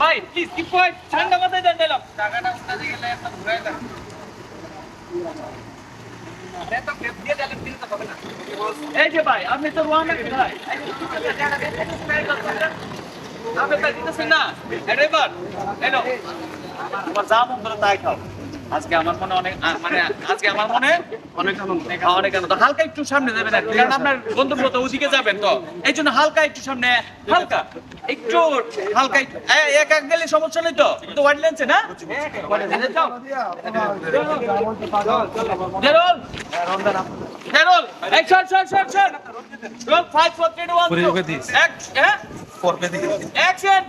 ভাই please keep quiet ঠান্ডা মাথায় দেন ডায়লগ টাকাটা উঠাতে গেলে একটা ঘুরাই দেন। এই যে ভাই আপনি তো ওয়ান ভাই। আপনি দিতেছেন না। এবার এলো তোমার যা মন করে তাই খাও। আজকে আমার মনে অনেক মানে আজকে আমার মনে অনেক অনেক আনন্দ হালকা একটু সামনে যাবেন আর কারণ আপনার গন্তব্য তো ওদিকে যাবেন তো। এই জন্য হালকা একটু সামনে হালকা একটু হালকা এক এক গেলে সমস্যা নেই তো? তো ওয়াইড লেন্সে না? জেরোল জেরোল action shot shot shot roll 5 4 3 2 1 Puri look at this. হ্যাঁ? For অ্যাকশন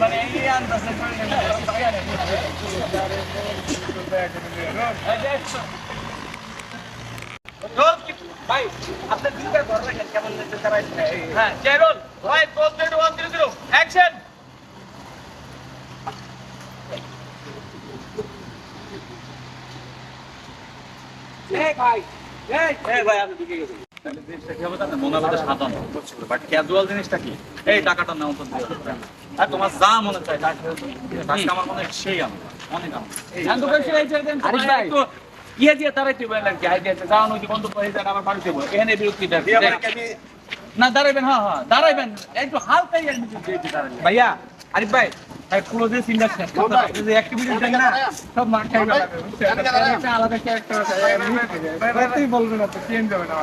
মানে এই আন্দাজে রোল ভাই আপনার দিনটা ধরে রাখেন কেমন হ্যাঁ জয় roll four three one zero zero action জিনিসটা কি? এই টাকাটা নাও তো আর তোমার যা মনে দিও। আজকে আমার মনে হয় সেই আনন্দ, অনেক ইয়ে দিয়ে তাড়াইতে বলেন আর কি, আই দিয়েছে, যাও নদী বন্ধ করে দেন, আবার বাড়িতে বলো। এখানে বিরক্তিটা না দাঁড়াইবেন হ্যাঁ হ্যাঁ দাঁড়াইবেন। একটু নিচে দাঁড়াবেন ভাইয়া আরিফ ভাই আলাদা ক্যারেক্টার আছে বলবেন না তো চেঞ্জ হবে না